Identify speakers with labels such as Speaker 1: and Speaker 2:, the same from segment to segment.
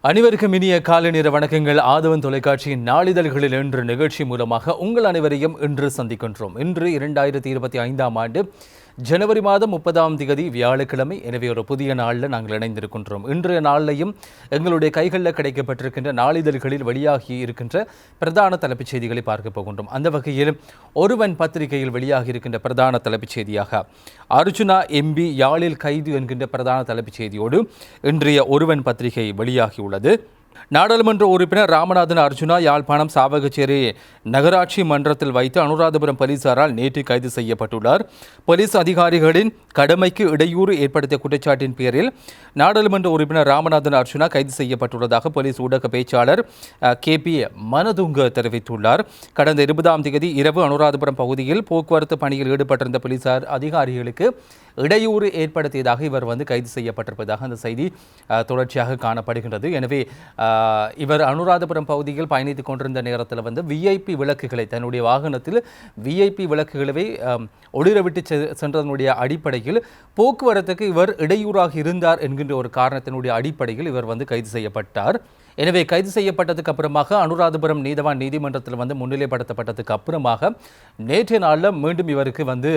Speaker 1: அனைவருக்கும் இனிய காலை நேர வணக்கங்கள். ஆதவன் தொலைக்காட்சியின் நாளிதழ்களில் இன்று நிகழ்ச்சி மூலமாக உங்கள் அனைவரையும் இன்று சந்திக்கின்றோம். இன்று இரண்டாயிரத்தி இருபத்தி ஐந்தாம் ஆண்டு ஜனவரி மாதம் முப்பதாம் திகதி வியாழக்கிழமை. எனவே ஒரு புதிய நாளில் நாங்கள் இணைந்திருக்கின்றோம். இன்றைய நாளிலையும் எங்களுடைய கைகளில் கிடைக்கப்பட்டிருக்கின்ற நாளிதழ்களில் வெளியாகி இருக்கின்ற பிரதான தலைப்புச் செய்திகளை பார்க்க போகின்றோம். அந்த வகையில் ஒருவன் பத்திரிகையில் வெளியாகி இருக்கின்ற பிரதான தலைப்புச் செய்தியாக அர்ஜுனா எம்பி யாழில் கைது என்கின்ற பிரதான தலைப்புச் செய்தியோடு இன்றைய ஒருவன் பத்திரிகை வெளியாகியுள்ளது நாடாளுமன்ற உறுப்பினர் ராமநாதன் அர்ஜுனா யாழ்ப்பாணம் சாவகச்சேரி நகராட்சி மன்றத்தில் வைத்து அனுராதபுரம் போலீசாரால் நேற்று கைது செய்யப்பட்டுள்ளார். போலீஸ் அதிகாரிகளின் கடமைக்கு இடையூறு ஏற்படுத்திய குற்றச்சாட்டின் பேரில் நாடாளுமன்ற உறுப்பினர் ராமநாதன் அர்ஜுனா கைது செய்யப்பட்டுள்ளதாக போலீஸ் ஊடக பேச்சாளர் கே பி மனதுங்க தெரிவித்துள்ளார். கடந்த இருபதாம் தேதி இரவு அனுராதபுரம் பகுதியில் போக்குவரத்து பணியில் ஈடுபட்டிருந்த போலீசார் அதிகாரிகளுக்கு இடையூறு ஏற்படுத்தியதாக இவர் வந்து கைது செய்யப்பட்டிருப்பதாக அந்த செய்தி தொடர்ச்சியாக காணப்படுகின்றது. எனவே இவர் அனுராதபுரம் பகுதியில் பயணித்துக் கொண்டிருந்த நேரத்தில் வந்து விஐபி விளக்குகளை தன்னுடைய வாகனத்தில் விஐபி விளக்குகளை ஒளிரவிட்டு செ- சென்றதனுடைய அடிப்படையில் போக்குவரத்துக்கு இவர் இடையூறாக இருந்தார் என்கின்ற ஒரு காரணத்தினுடைய அடிப்படையில் இவர் வந்து கைது செய்யப்பட்டார். எனவே கைது செய்யப்பட்டதுக்கு அப்புறமாக அனுராதபுரம் நீதவான் நீதிமன்றத்தில் வந்து முன்னிலைப்படுத்தப்பட்டதுக்கு அப்புறமாக நேற்றைய நாளில் மீண்டும் இவருக்கு வந்து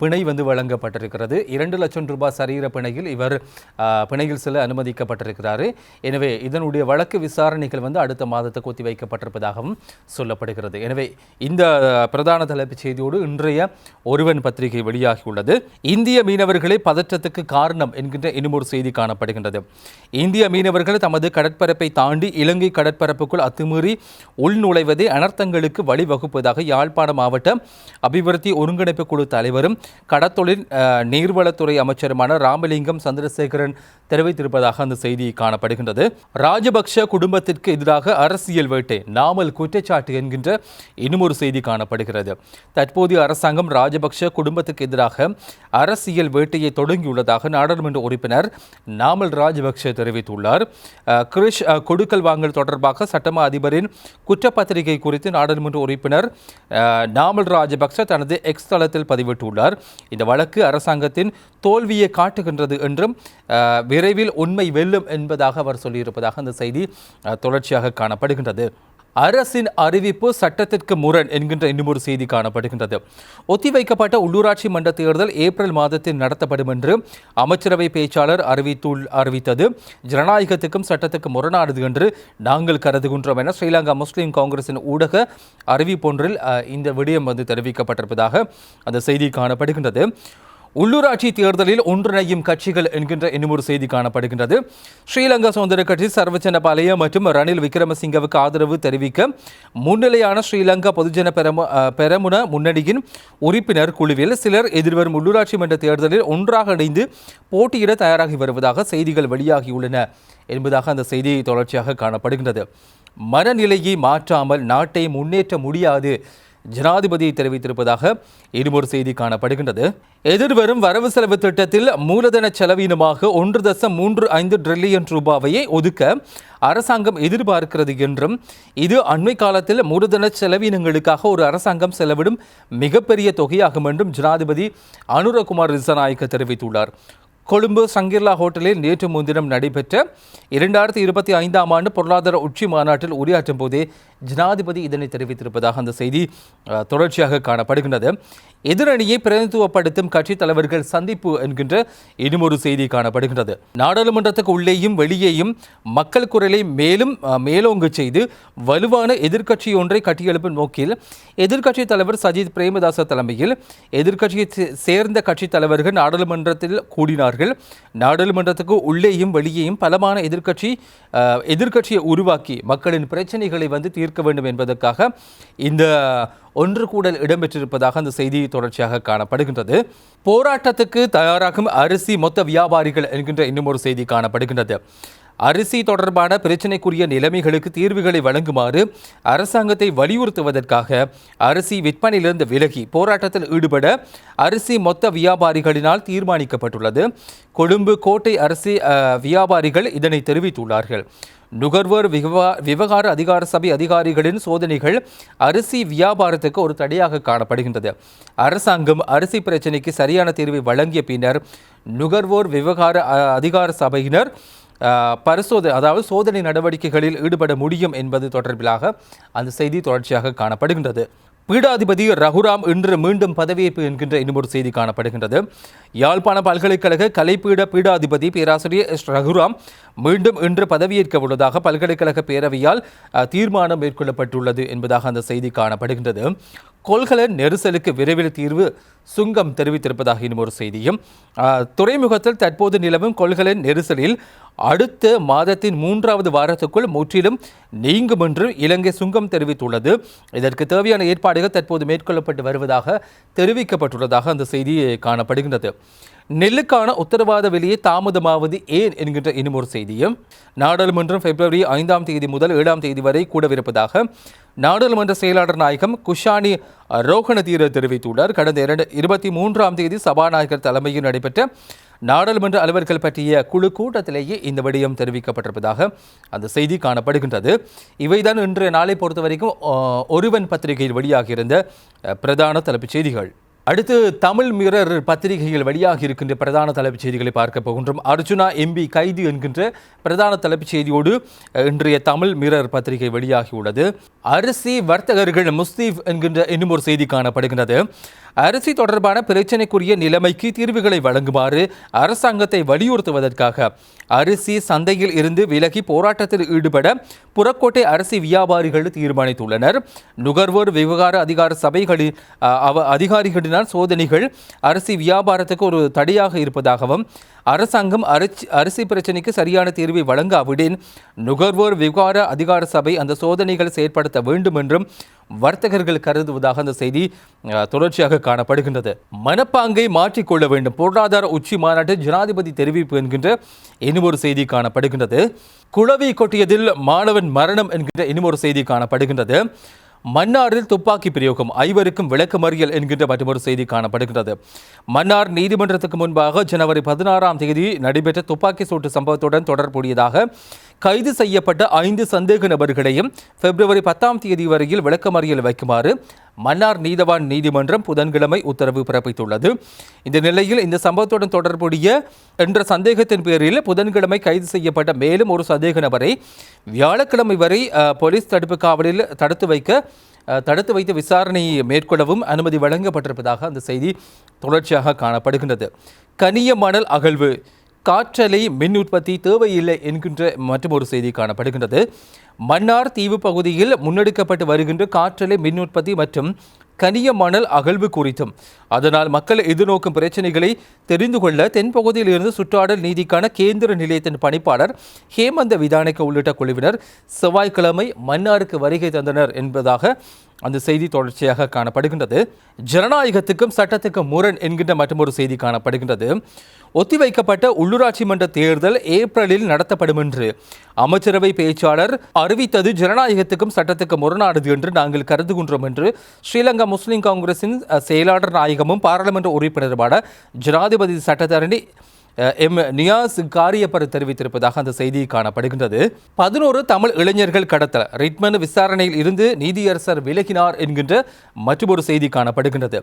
Speaker 1: பிணை வந்து வழங்கப்பட்டிருக்கிறது. இரண்டு லட்சம் ரூபாய் சரீர பிணையில் இவர் பிணையில் செல்ல அனுமதிக்கப்பட்டிருக்கிறார். எனவே இதனுடைய வழக்கு விசாரணைகள் வந்து அடுத்த மாதத்துக்கு ஒத்தி வைக்கப்பட்டிருப்பதாகவும் சொல்லப்படுகிறது. எனவே இந்த பிரதான தலைப்புச் செய்தியோடு இன்றைய ஒருவன் பத்திரிகை வெளியாகியுள்ளது. இந்திய மீனவர்களே பதற்றத்துக்கு காரணம் என்கின்ற இன்னும் ஒரு செய்தி காணப்படுகின்றது. இந்திய மீனவர்கள் தமது கடற்பரப்பை தாண்டி இலங்கை கடற்பரப்புக்குள் அத்துமீறி உள்நுழைவதே அனர்த்தங்களுக்கு வழிவகுப்பதாக யாழ்ப்பாண மாவட்ட அபிவிருத்தி ஒருங்கிணைப்பு குழு தலைவரும் கடத்தொழில் நீர்வளத்துறை அமைச்சருமான ராமலிங்கம் சந்திரசேகரன் தெரிவித்திருப்பதாக அந்த செய்தி காணப்படுகின்றது. ராஜபக்ஷ குடும்பத்திற்கு எதிராக அரசியல் வேட்டை நாமல் குற்றச்சாட்டு என்கின்ற இன்னும் ஒரு செய்தி காணப்படுகிறது. தற்போதைய அரசாங்கம் ராஜபக்ஷ குடும்பத்துக்கு எதிராக அரசியல் வேட்டையை தொடங்கியுள்ளதாக நாடாளுமன்ற உறுப்பினர் நாமல் ராஜபக்ஷ தெரிவித்துள்ளார். கிரிஷ் கொடுக்கல் வாங்கல் தொடர்பாக சட்டமா அதிபரின் குற்றப்பத்திரிகை குறித்து நாடாளுமன்ற உறுப்பினர் நாமல் ராஜபக்ஷ தனது எக்ஸ் தளத்தில் பதிவிட்டுள்ளார். இந்த வழக்கு அரசாங்கத்தின் தோல்வியை காட்டுகின்றது என்றும் விரைவில் உண்மை வெல்லும் என்பதாக அவர் சொல்லியிருப்பதாக அந்த செய்தி தொடர்ச்சியாக காணப்படுகின்றது. அரசின் அறிவிப்பு சட்டத்திற்கு முரண் என்கின்ற இன்னுமொரு செய்தி காணப்படுகின்றது. ஒத்திவைக்கப்பட்ட உள்ளூராட்சி மன்ற தேர்தல் ஏப்ரல் மாதத்தில் நடத்தப்படும் என்று அமைச்சரவை பேச்சாளர் அறிவித்துள் அறிவித்தது. ஜனநாயகத்துக்கும் சட்டத்துக்கும் முரணானது என்று நாங்கள் கருதுகின்றோம் என ஸ்ரீலங்கா முஸ்லீம் காங்கிரசின் ஊடக அறிவிப்பொன்றில் இந்த விடயம் வந்து தெரிவிக்கப்பட்டிருப்பதாக அந்த செய்தி காணப்படுகின்றது. உள்ளூராட்சி தேர்தலில் ஒன்றிணையும் கட்சிகள் என்கின்ற இன்னும் ஒரு செய்தி காணப்படுகின்றது. ஸ்ரீலங்கா சுதந்திர கட்சி சர்வஜன பாலய மற்றும் ரணில் விக்ரமசிங்கவுக்கு ஆதரவு தெரிவிக்க முன்னிலையான ஸ்ரீலங்கா பொதுஜன பெரமு பெரமுன முன்னணியின் உறுப்பினர் குழுவில் சிலர் எதிர்வரும் உள்ளூராட்சி மன்ற தேர்தலில் ஒன்றாக இணைந்து போட்டியிட தயாராகி வருவதாக செய்திகள் வெளியாகியுள்ளன என்பதாக அந்த செய்தி தொடர்ச்சியாக காணப்படுகின்றது. மனநிலையை மாற்றாமல் நாட்டை முன்னேற்ற முடியாது ஜனாதிபதி தெரிவித்திருப்பதாக இருமொரு செய்தி காணப்படுகின்றது. எதிர்வரும் வரவு செலவு திட்டத்தில் மூலதன செலவீனமாக ஒன்று தசம் மூன்று ஐந்து டிரில்லியன் ரூபாவையை ஒதுக்க அரசாங்கம் எதிர்பார்க்கிறது என்றும் இது அண்மை காலத்தில் மூலதன செலவீனங்களுக்காக ஒரு அரசாங்கம் செலவிடும் மிகப்பெரிய தொகையாகும் என்றும் ஜனாதிபதி அனுரகுமார் ரிசநாயக்க தெரிவித்துள்ளார். கொழும்பு சங்கிர்லா ஹோட்டலில் நேற்று முன்தினம் நடைபெற்ற இரண்டாயிரத்தி இருபத்தி ஐந்தாம் ஆண்டு பொருளாதார உச்சி மாநாட்டில் உரையாற்றும் போதே ஜனாதிபதி இதனை தெரிவித்திருப்பதாக அந்த செய்தி தொடர்ச்சியாக காணப்படுகின்றது. எதிரணியை பிரதிநிதித்துவப்படுத்தும் கட்சித் தலைவர்கள் சந்திப்பு என்கின்ற இன்னும் செய்தி காணப்படுகின்றது. நாடாளுமன்றத்துக்கு உள்ளேயும் வெளியேயும் மக்கள் குரலை மேலும் மேலோங்கு செய்து வலுவான எதிர்க்கட்சி ஒன்றை கட்டியெழுப்பும் நோக்கில் எதிர்க்கட்சித் தலைவர் சஜித் பிரேமதாச தலைமையில் எதிர்க்கட்சியை சேர்ந்த கட்சித் தலைவர்கள் நாடாளுமன்றத்தில் கூடினார்கள். நாடாளுமன்றத்துக்கு உள்ளேயும் வெளியேயும் பலமான எதிர்க்கட்சி எதிர்க்கட்சியை உருவாக்கி மக்களின் பிரச்சனைகளை வந்து தீர்க்க வேண்டும் என்பதற்காக இந்த ஒன்று கூடல் இடம்பெற்றிருப்பதாக அந்த செய்தி தொடர்ச்சியாக காணப்படுகின்றது. போராட்டத்துக்கு தயாராகும் அரிசி மொத்த வியாபாரிகள் என்கின்ற இன்னும் ஒரு செய்தி காணப்படுகின்றது. அரிசி தொடர்பான பிரச்சினைக்குரிய நிலைமைகளுக்கு தீர்வுகளை வழங்குமாறு அரசாங்கத்தை வலியுறுத்துவதற்காக அரிசி விற்பனையிலிருந்து விலகி போராட்டத்தில் ஈடுபட அரிசி மொத்த வியாபாரிகளினால் தீர்மானிக்கப்பட்டுள்ளது. கொழும்பு கோட்டை அரிசி அஹ், வியாபாரிகள் இதனை தெரிவித்துள்ளார்கள். நுகர்வோர் விவா விவகார அதிகார சபை அதிகாரிகளின் சோதனைகள் அரிசி வியாபாரத்துக்கு ஒரு தடையாக காணப்படுகின்றது. அரசாங்கம் அரிசி பிரச்சினைக்கு சரியான தீர்வை வழங்கிய பின்னர் நுகர்வோர் விவகார அதிகார சபையினர் பரிசோதனை அதாவது சோதனை நடவடிக்கைகளில் ஈடுபட முடியும் என்பது தொடர்பிலாக அந்த செய்தி தொடர்ச்சியாக காணப்படுகின்றது. பீடாதிபதி ரகுராம் இன்று மீண்டும் பதவியேற்பு என்கின்ற இன்னொரு செய்தி காணப்படுகின்றது. யாழ்ப்பாண பல்கலைக்கழக கலைப்பீட பீடாதிபதி பேராசிரியர் எஸ் ரகுராம் மீண்டும் இன்று பதவியேற்க உள்ளதாக பல்கலைக்கழக பேரவையால் தீர்மானம் மேற்கொள்ளப்பட்டுள்ளது என்பதாக அந்த செய்தி காணப்படுகின்றது. கொள்கல நெரிசலுக்கு விரைவில் தீர்வு சுங்கம் தெரிவித்திருப்பதாக இன்னும் ஒரு செய்தியும் துறைமுகத்தில் தற்போது நிலவும் கொள்கல நெரிசலில் அடுத்த மாதத்தின் மூன்றாவது வாரத்துக்குள் முற்றிலும் நீங்கும் என்று இலங்கை சுங்கம் தெரிவித்துள்ளது. இதற்கு தேவையான ஏற்பாடுகள் தற்போது மேற்கொள்ளப்பட்டு வருவதாக தெரிவிக்கப்பட்டுள்ளதாக அந்த செய்தி காணப்படுகின்றது. நெல்லுக்கான உத்தரவாத விலையை தாமதமாவது ஏன் என்கின்ற இன்னும் ஒரு செய்தியும். நாடாளுமன்றம் பிப்ரவரி ஐந்தாம் தேதி முதல் ஏழாம் தேதி வரை கூடவிருப்பதாக நாடாளுமன்ற செயலாளர் நாயகம் குஷானி ரோகணதீர தெரிவித்துள்ளார். கடந்த இரண்டு இருபத்தி மூன்றாம் தேதி சபாநாயகர் தலைமையில் நடைபெற்ற நாடாளுமன்ற அலுவல்கள் பற்றிய குழு கூட்டத்திலேயே இந்த விடயம் தெரிவிக்கப்பட்டிருப்பதாக அந்த செய்தி காணப்படுகின்றது. இவைதான் இன்றைய நாளை பொறுத்த வரைக்கும் ஒருவன் பத்திரிகையில் வெளியாகியிருந்த பிரதான தலைப்புச் செய்திகள். அடுத்து தமிழ் மிரர் பத்திரிகையில் வெளியாகி இருக்கின்ற பிரதான தலைப்புச் செய்திகளை பார்க்க போகின்றோம். அர்ஜுனா எம்பி கைது என்கின்ற பிரதான தலைப்புச் செய்தியோடு இன்றைய தமிழ் மிரர் பத்திரிகை வெளியாகியுள்ளது. அரிசி வர்த்தகர்கள் முஸ்தீப் என்கின்ற இன்னும் ஒரு செய்தி காணப்படுகின்றது. அரிசி தொடர்பான பிரச்சினைக்குரிய நிலைமைக்கு தீர்வுகளை வழங்குமாறு அரசாங்கத்தை வலியுறுத்துவதற்காக அரிசி சந்தையில் இருந்து விலகி போராட்டத்தில் ஈடுபட புறக்கோட்டை அரிசி வியாபாரிகள் தீர்மானித்துள்ளனர். நுகர்வோர் விவகார அதிகார சபைகளின் அவ அதிகாரிகளினால் சோதனைகள் அரிசி வியாபாரத்துக்கு ஒரு தடையாக இருப்பதாகவும் அரசாங்கம் அரிசி அரிசி பிரச்சினைக்கு சரியான தீர்வை வழங்காவிடின் நுகர்வோர் விவகார அதிகார சபை அந்த சோதனைகளை செயற்படுத்த வேண்டும் என்றும் வர்த்தகர்கள் கருதுவதாக அந்த செய்தி தொடர்ச்சியாக காணப்படுகின்றது. மனப்பாங்கை மாற்றிக்கொள்ள வேண்டும். பொருளாதார உச்சி மாநாட்டில் ஜனாதிபதி தெரிவிப்பு என்கின்ற இன்னும் ஒரு செய்தி காணப்படுகின்றது. குழவி கொட்டியதில் மாணவன் மரணம் என்கின்ற இன்னும் ஒரு செய்தி காணப்படுகின்றது. மன்னாரில் துப்பாக்கி பிரயோகம் ஐவருக்கும் விளக்கமறியல் என்கின்ற மற்றொரு செய்தி காணப்படுகிறது மன்னார் நீதிமன்றத்துக்கு முன்பாக ஜனவரி பதினாறாம் தேதி நடைபெற்ற துப்பாக்கி சூட்டு சம்பவத்துடன் தொடர்புடையதாக கைது செய்யப்பட்ட ஐந்து சந்தேக நபர்களையும் பிப்ரவரி பத்தாம் தேதி வரையில் விளக்கமறியல் வைக்குமாறு மன்னார் நீதவான் நீதிமன்றம் புதன்கிழமை உத்தரவு பிறப்பித்துள்ளது. இந்த நிலையில் இந்த சம்பவத்துடன் தொடர்புடைய என்ற சந்தேகத்தின் பேரில் புதன்கிழமை கைது செய்யப்பட்ட மேலும் ஒரு சந்தேக நபரை வியாழக்கிழமை வரை போலீஸ் தடுப்பு காவலில் தடுத்து வைக்க தடுத்து வைத்து விசாரணையை மேற்கொள்ளவும் அனுமதி வழங்கப்பட்டிருப்பதாக அந்த செய்தி தொடர்ச்சியாக காணப்படுகின்றது. கனிய மணல் அகழ்வு காற்றலை மின் உற்பத்தி தேவையில்லை என்கின்ற மற்றொரு செய்தி காணப்படுகின்றது. மன்னார் தீவு பகுதியில் முன்னெடுக்கப்பட்டு வருகின்ற காற்றலை மின் உற்பத்தி மற்றும் கனிய மணல் அகழ்வு குறித்தும் அதனால் மக்கள் எதிர்நோக்கும் பிரச்சனைகளை தெரிந்து கொள்ள தென்பகுதியில் இருந்து சுற்றாடல் நீதிக்கான கேந்திர நிலையத்தின் பணிப்பாளர் ஹேமந்த விதானிக்க உள்ளிட்ட குழுவினர் செவ்வாய்க்கிழமை மன்னாருக்கு வருகை தந்தனர் என்பதாக அந்த செய்தி தொடர்ச்சியாக காணப்படுகின்றது. ஜனநாயகத்துக்கும் சட்டத்துக்கும் முரண் என்கின்ற மற்றொரு செய்தி காணப்படுகின்றது. ஒத்திவைக்கப்பட்ட உள்ளூராட்சி மன்ற தேர்தல் ஏப்ரலில் நடத்தப்படும் என்று அமைச்சரவை பேச்சாளர் அறிவித்தது ஜனநாயகத்துக்கும் சட்டத்துக்கும் முரணானது என்று நாங்கள் கருதுகின்றோம் என்று ஸ்ரீலங்கா முஸ்லிம் காங்கிரசின் செயலாளர் நாயகமும் பாராளுமன்ற உறுப்பினருமான ஜனாதிபதி சட்டத்தரணி எம். நியாஸ் காரியப்பர் தெரிவித்திருப்பதாக அந்த செய்தி காணப்படுகின்றது. பதினோரு தமிழ் இளைஞர்கள் கடத்தல். ரிட்மன் விசாரணையில் இருந்து நீதியரசர் விலகினார் என்கின்ற மற்றொரு செய்தி காணப்படுகின்றது.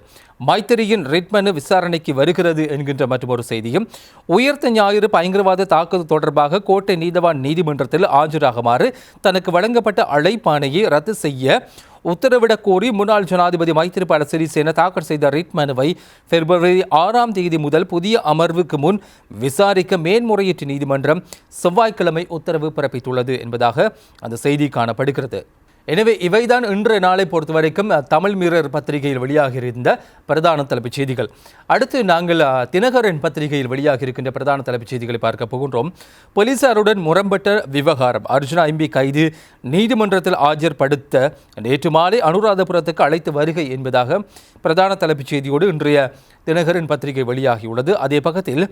Speaker 1: மைத்திரியின் ரிட்மன் விசாரணைக்கு வருகிறது என்கின்ற மற்றொரு செய்தியும் உயர்த்த ஞாயிறு பயங்கரவாத தாக்குதல் தொடர்பாக கோட்டை நீதவான் நீதிமன்றத்தில் ஆஜராகுமாறு தனக்கு வழங்கப்பட்ட அழைப்பாணையை ரத்து செய்ய உத்தரவிடக் கோரி முன்னாள் ஜனாதிபதி மைத்திரிபால சிறிசேன தாக்கல் செய்த ரிட் மனுவை பிப்ரவரி ஆறாம் தேதி முதல் புதிய அமர்வுக்கு முன் விசாரிக்க மேன்முறையீட்டு நீதிமன்றம் செவ்வாய்க்கிழமை உத்தரவு பிறப்பித்துள்ளது என்பதாக அந்த செய்தி காணப்படுகிறது. எனவே இவைதான் இன்றைய நாளை பொறுத்த வரைக்கும் தமிழ் மிரர் பத்திரிகையில் வெளியாக இருந்த பிரதான தலைப்புச் செய்திகள். அடுத்து நாங்கள் தினகரன் பத்திரிகையில் வெளியாக இருக்கின்ற பிரதான தலைப்புச் செய்திகளை பார்க்க போகின்றோம். போலீசாருடன் முரம்பட்ட விவகாரம். அர்ஜுனா எம்பி கைது. நீதிமன்றத்தில் ஆஜர்படுத்த நேற்று மாலை அனுராதபுரத்துக்கு அழைத்து வருகை என்பதாக பிரதான தலைப்புச் செய்தியோடு இன்றைய தினகரன் பத்திரிகை வெளியாகியுள்ளது. அதே பக்கத்தில்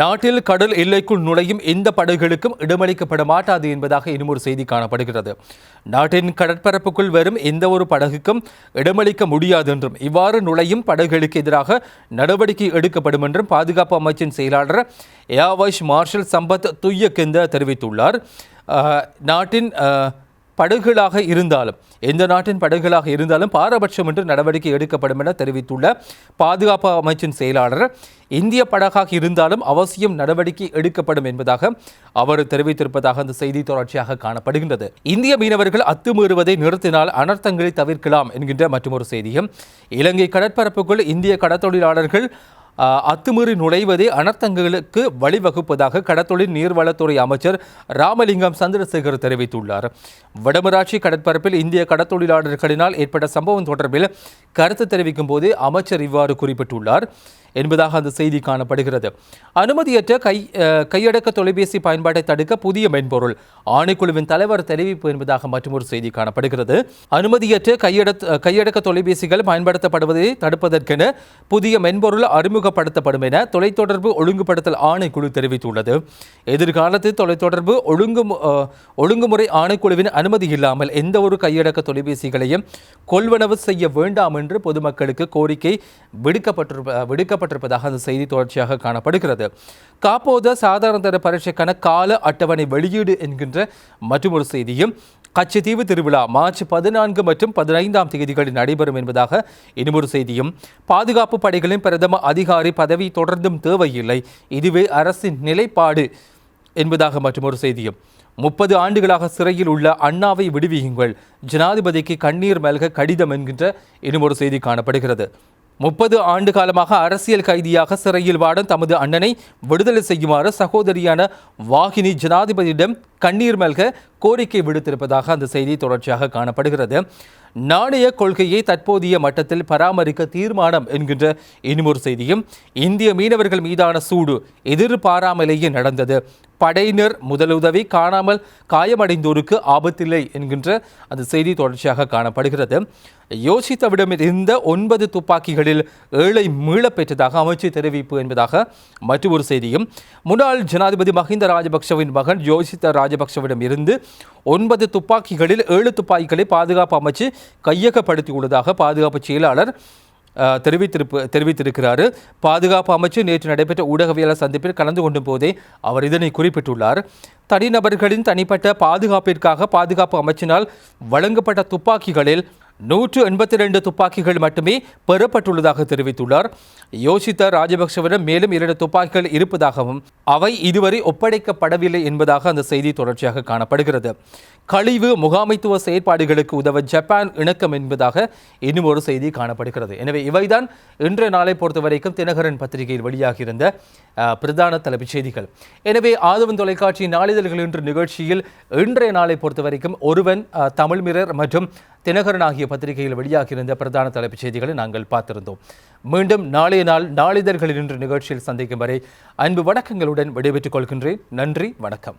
Speaker 1: நாட்டில் கடல் எல்லைக்குள் நுழையும் எந்த படகுகளுக்கும் இடமளிக்கப்பட மாட்டாது என்பதாக இன்னும் ஒரு செய்தி காணப்படுகிறது. நாட்டின் கடற்பரப்புக்குள் வரும் எந்த ஒரு படகுக்கும் இடமளிக்க முடியாது என்றும் இவ்வாறு நுழையும் படகுகளுக்கு எதிராக நடவடிக்கை எடுக்கப்படும் என்றும் பாதுகாப்பு அமைச்சின் செயலாளர் ஏவாய்ஷ் மார்ஷல் சம்பத் துய்யக்கெந்த தெரிவித்துள்ளார். நாட்டின் படகுகளாக இருந்தாலும் எந்த நாட்டின் படகுகளாக இருந்தாலும் பாரபட்சம் என்று நடவடிக்கை எடுக்கப்படும் என தெரிவித்துள்ள பாதுகாப்பு அமைச்சின் செயலாளர் இந்திய படகாக இருந்தாலும் அவசியம் நடவடிக்கை எடுக்கப்படும் என்பதாக அவர் தெரிவித்திருப்பதாக அந்த செய்தி தொடர்ச்சியாக காணப்படுகின்றது. இந்திய மீனவர்கள் அத்துமீறுவதை நிறுத்தினால் அனர்த்தங்களை தவிர்க்கலாம் என்கின்ற மற்றொரு செய்தியும் இலங்கை கடற்பரப்புக்குள் இந்திய கடத்தொழிலாளர்கள் அத்துமீறி நுழைவதே அனர்த்தங்களுக்கு வழிவகுப்பதாக கடத்தொழில் நீர்வளத்துறை அமைச்சர் ராமலிங்கம் சந்திரசேகர் தெரிவித்துள்ளார். வடமராட்சி கடற்பரப்பில் இந்திய கடத்தொழிலாளர்களினால் ஏற்பட்ட சம்பவம் தொடர்பில் கருத்து தெரிவிக்கும் போது அமைச்சர் இவ்வாறு குறிப்பிட்டுள்ளார். என்பதாக அந்த செய்தி காணப்படுகிறது. அனுமதியற்ற கை கையடக்க தொலைபேசி பயன்பாட்டை தடுக்க புதிய மென்பொருள் ஆணைக்குழுவின் தலைவர் தெரிவிப்பு என்பதாக மற்றொரு செய்தி காணப்படுகிறது. அனுமதியற்ற கையட கையடக்க தொலைபேசிகள் பயன்படுத்தப்படுவதை தடுப்பதற்கென புதிய மென்பொருள் அறிமுகப்படுத்தப்படும் என தொலைத்தொடர்பு ஒழுங்குபடுத்தல் ஆணைக்குழு தெரிவித்துள்ளது. எதிர்காலத்தில் தொலைத்தொடர்பு ஒழுங்கு ஒழுங்குமுறை ஆணைக்குழுவின் அனுமதி இல்லாமல் எந்த ஒரு கையடக்க தொலைபேசிகளையும் கொள்வனவு செய்ய வேண்டாம் என்று பொதுமக்களுக்கு கோரிக்கை விடுக்கப்பட்டிருப்ப விடுக்கப்பட்டிருப்பதாக அந்த செய்தி தொடர்ச்சியாக காணப்படுகிறது. காப்போத சாதாரண தர பரீட்சைக்கான கால அட்டவணை வெளியீடு என்கின்ற மற்றொரு செய்தியும் கச்சத்தீவு திருவிழா மார்ச் பதினான்கு மற்றும் பதினைந்தாம் தேதிகளில் நடைபெறும் என்பதாக இன்னொரு செய்தியும் பாதுகாப்பு படைகளின் பிரதம அதிகாரி பதவி தொடர்ந்தும் தேவையில்லை. இதுவே அரசின் நிலைப்பாடு என்பதாக மற்றொரு செய்தியும். முப்பது ஆண்டுகளாக சிறையில் உள்ள அண்ணாவை விடுவியுங்கள். ஜனாதிபதிக்கு கண்ணீர் மல்க கடிதம் என்கின்ற இன்னும் செய்தி காணப்படுகிறது. முப்பது ஆண்டு காலமாக அரசியல் கைதியாக சிறையில் வாடும் தமது அண்ணனை விடுதலை செய்யுமாறு சகோதரியான வாகினி ஜனாதிபதியிடம் கண்ணீர் மல்க கோரிக்கை விடுத்திருப்பதாக அந்த செய்தி தொடர்ச்சியாக காணப்படுகிறது. நாணய கொள்கையை தற்போதைய மட்டத்தில் பராமரிக்க தீர்மானம் என்கின்ற இன்னும் செய்தியும் இந்திய மீனவர்கள் மீதான சூடு எதிர்பாராமலேயே நடந்தது. படையினர் முதலுதவி காணாமல் காயமடைந்தோருக்கு ஆபத்தில்லை என்கின்ற அந்த செய்தி தொடர்ச்சியாக காணப்படுகிறது. யோசித்தவிடம் இருந்த ஒன்பது துப்பாக்கிகளில் ஏழை மீளப் பெற்றதாக அமைச்சர் தெரிவிப்பு என்பதாக மற்றொரு செய்தியும் முன்னாள் ஜனாதிபதி மஹிந்த ராஜபக்ஷவின் மகன் யோசித்த ராஜபக்ஷவிடம் இருந்து ஒன்பது துப்பாக்கிகளில் ஏழு துப்பாக்கிகளை பாதுகாப்பு அமைச்சு கையகப்படுத்தியுள்ளதாக பாதுகாப்பு செயலாளர் தெரிவித்திருப்பு தெரிவித்திருக்கிறார். பாதுகாப்பு அமைச்சு நேற்று நடைபெற்ற ஊடகவியலாளர் சந்திப்பில் கலந்து கொண்டும் போதே அவர் இதனை குறிப்பிட்டுள்ளார். தனிநபர்களின் தனிப்பட்ட பாதுகாப்பிற்காக பாதுகாப்பு அமைச்சினால் வழங்கப்பட்ட துப்பாக்கிகளில் நூற்று எண்பத்தி ரெண்டு துப்பாக்கிகள் மட்டுமே பெறப்பட்டுள்ளதாக தெரிவித்துள்ளார். யோசித்த ராஜபக்சவிடம் மேலும் இரண்டு துப்பாக்கிகள் இருப்பதாகவும் அவை இதுவரை ஒப்படைக்கப்படவில்லை என்பதாக அந்த செய்தி தொடர்ச்சியாக காணப்படுகிறது. கழிவு முகாமைத்துவ செயற்பாடுகளுக்கு உதவ ஜப்பான் இணக்கம் என்பதாக இன்னும் ஒரு செய்தி காணப்படுகிறது. எனவே இவைதான் இன்றைய நாளை பொறுத்தவரைக்கும் தினகரன் பத்திரிகையில் வெளியாகியிருந்த பிரதான தலைப்புச் செய்திகள். எனவே ஆதவன் தொலைக்காட்சி நாளிதழ்கள் இன்று நிகழ்ச்சியில் இன்றைய நாளை பொறுத்தவரைக்கும் ஒருவன் தமிழ்மிரர் தமிழ் மிரர் மற்றும் தினகரன் ஆகிய பத்திரிகையில் வெளியாகியிருந்த பிரதான தலைப்புச் செய்திகளை நாங்கள் பார்த்திருந்தோம். மீண்டும் நாளைய நாள் நாளிதழ்களில் இன்று நிகழ்ச்சியில் சந்திக்கும் வரை அன்பு வணக்கங்களுடன் விடைபெற்றுக் கொள்கின்றேன். நன்றி வணக்கம்.